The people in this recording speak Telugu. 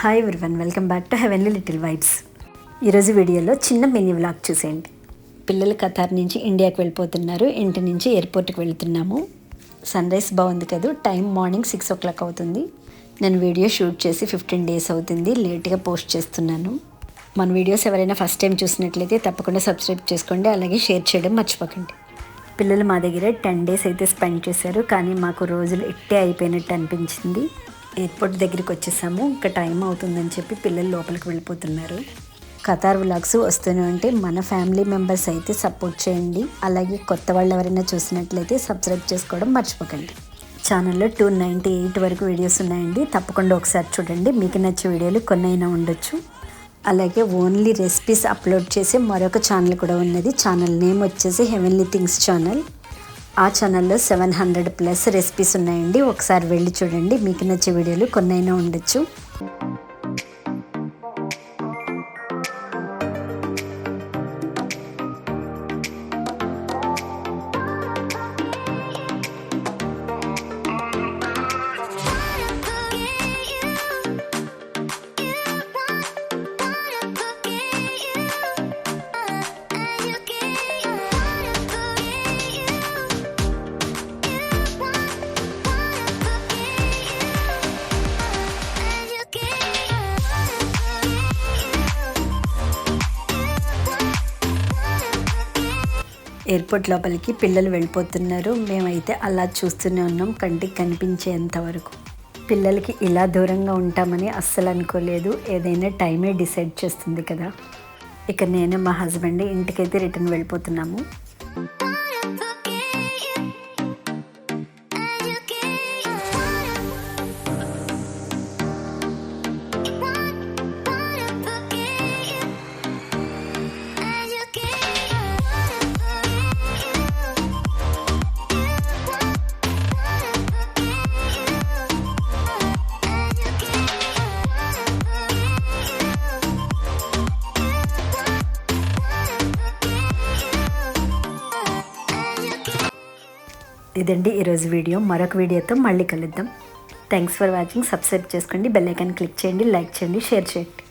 Hi one welcome back to heavenly little vibes ఈరోజు వీడియోలో చిన్న మినీ వ్లాగ్ చూసేయండి. పిల్లలు కతార్ నుంచి ఇండియాకి వెళ్ళిపోతున్నారు ఇంటి నుంచి ఎయిర్పోర్ట్కి వెళ్తున్నాము. సన్ రైజ్ బాగుంది కదా time morning six o'clock అవుతుంది. నేను వీడియో షూట్ చేసి ఫిఫ్టీన్ డేస్ అవుతుంది లేట్గా పోస్ట్ చేస్తున్నాను. మన వీడియోస్ ఎవరైనా ఫస్ట్ టైం చూసినట్లయితే తప్పకుండా సబ్స్క్రైబ్ చేసుకోండి అలాగే షేర్ చేయడం మర్చిపోకండి. పిల్లలు మా దగ్గర టెన్ డేస్ అయితే స్పెండ్ చేశారు కానీ మాకు రోజులు ఇట్టే అయిపోయినట్టు అనిపించింది. ఎయిర్పోర్ట్ దగ్గరికి వచ్చేసాము. ఇంకా టైం అవుతుందని చెప్పి పిల్లలు లోపలికి వెళ్ళిపోతున్నారు. కతార్ వ్లాగ్స్ వస్తూనే ఉంటే మన ఫ్యామిలీ మెంబర్స్ అయితే సపోర్ట్ చేయండి. అలాగే కొత్త వాళ్ళు ఎవరైనా చూసినట్లయితే సబ్స్క్రైబ్ చేసుకోవడం మర్చిపోకండి. ఛానల్లో టూ నైంటీ ఎయిట్ వరకు వీడియోస్ ఉన్నాయండి. తప్పకుండా ఒకసారి చూడండి. మీకు నచ్చే వీడియోలు కొన్ని అయినా ఉండొచ్చు. అలాగే ఓన్లీ రెసిపీస్ అప్లోడ్ చేసే మరొక ఛానల్ కూడా ఉన్నది. ఛానల్ నేమ్ వచ్చేసి హెవెన్లీ థింగ్స్ ఛానల్. ఆ ఛానల్లో సెవెన్ హండ్రెడ్ ప్లస్ రెసిపీస్ ఉన్నాయండి. ఒకసారి వెళ్ళి చూడండి. మీకు నచ్చే వీడియోలు కొన్నైనా ఉండొచ్చు. ఎయిర్పోర్ట్ లోపలికి పిల్లలు వెళ్ళిపోతున్నారు. మేమైతే అలా చూస్తూనే ఉన్నాం. కంటికి కనిపించేంత వరకు. పిల్లలకి ఇలా దూరంగా ఉంటామని అస్సలు అనుకోలేదు. ఏదైనా టైమే డిసైడ్ చేస్తుంది కదా. ఇక నేను మా హస్బెండ్ ఇంటికైతే రిటర్న్ వెళ్ళిపోతున్నాము. ఇదండి ఈరోజు వీడియో. మరొక వీడియోతో మళ్ళీ కలుద్దాం. థ్యాంక్స్ ఫర్ వాచింగ్ సబ్స్క్రైబ్ చేసుకోండి. బెల్ ఐకాన్ క్లిక్ చేయండి. లైక్ చేయండి. షేర్ చేయండి.